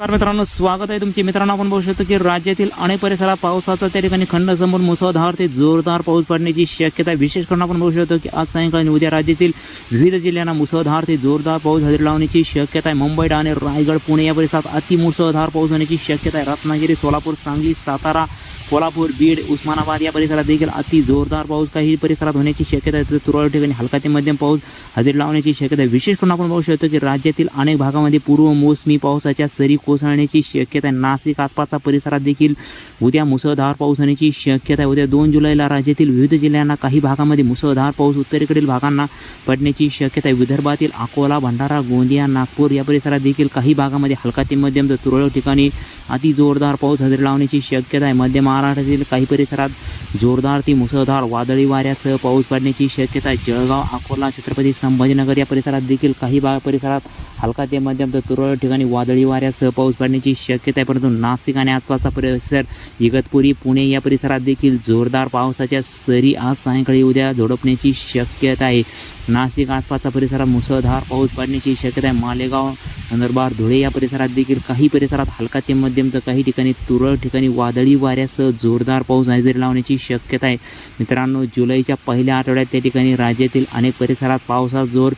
नमस्कार मित्रांनो स्वागत आहे तुमचे. मित्रांनो आपण बघू शकतो की राज्यातील अनेक परिसरात पावसाचा त्या ठिकाणी खंड समोर मुसळधार ते जोरदार पाऊस पडण्याची शक्यता आहे. विशेष करून आपण बघू शकतो की आज सायंकाळी उद्या राज्यातील विविध जिल्ह्यांना मुसळधार ते जोरदार पाऊस हजेरी लावण्याची शक्यता आहे. मुंबई ठाणे रायगड पुणे या परिसरात अति मुसळधार पाऊस होण्याची शक्यता आहे. रत्नागिरी सोलापूर सांगली सातारा कोल्हापूर बीड उस्मानाबाद या परिसरात देखील अति जोरदार पाऊस. काही परिसरात होण्याची शक्यता आहे. तर तुरळक ठिकाणी हलका ते मध्यम पाऊस. हजेरी लावण्याची शक्यता आहे. विशेष करून आपण पाहू शकतो की राज्यातील अनेक भागामध्ये पूर्व मोसमी पावसाच्या सरी कोसळण्याची शक्यता आहे. नाशिक आसपासचा परिसरात देखील उद्या मुसळधार पाऊस होण्याची शक्यता आहे. उद्या दोन जुलैला राज्यातील विविध जिल्ह्यांना काही भागामध्ये मुसळधार पाऊस. उत्तरेकडील भागांना पडण्याची शक्यता आहे. विदर्भातील अकोला भंडारा गोंदिया नागपूर या परिसरात देखील काही भागामध्ये हलका ते मध्यम तर तुरळक ठिकाणी अति जोरदार पाऊस. हजेरी लावण्याची शक्यता आहे. मध्यम महाराष्ट्रातील काही परिसरात जोरदार ती मुसळधार वादळी वाऱ्यासह पाऊस पडण्याची शक्यता आहे. जळगाव अकोला छत्रपती संभाजीनगर या परिसरात देखील काही भाग परिसरात हलका ते मध्यम तर तुरळक ठिकाणी वादळी वाऱ्यासह पाऊस पडण्याची शक्यता आहे. परंतु नाशिक आणि आसपासचा परिसर इगतपुरी पुणे या परिसरात देखील जोरदार पावसाच्या सरी आज सायंकाळी उद्या झोडपण्याची शक्यता आहे. नाशिक आसपासचा परिसरात मुसळधार पाऊस पडण्याची शक्यता आहे. मालेगाव नंदुरबार धुळे या परिसरात देखील काही परिसरात हलका ते मध्यम तर काही ठिकाणी तुरळक ठिकाणी वादळी वाऱ्यासह जोरदार पाऊस हजेरी लावण्याची शक्यता आहे. मित्रांनो जुलैच्या पहिल्या आठवड्यात त्या ठिकाणी राज्यातील अनेक परिसरात पावसाचा जोर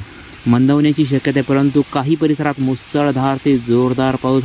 मंदवण्याची शक्यता आहे. परंतु काही परिसरात मुसळधार ते जोरदार पाऊस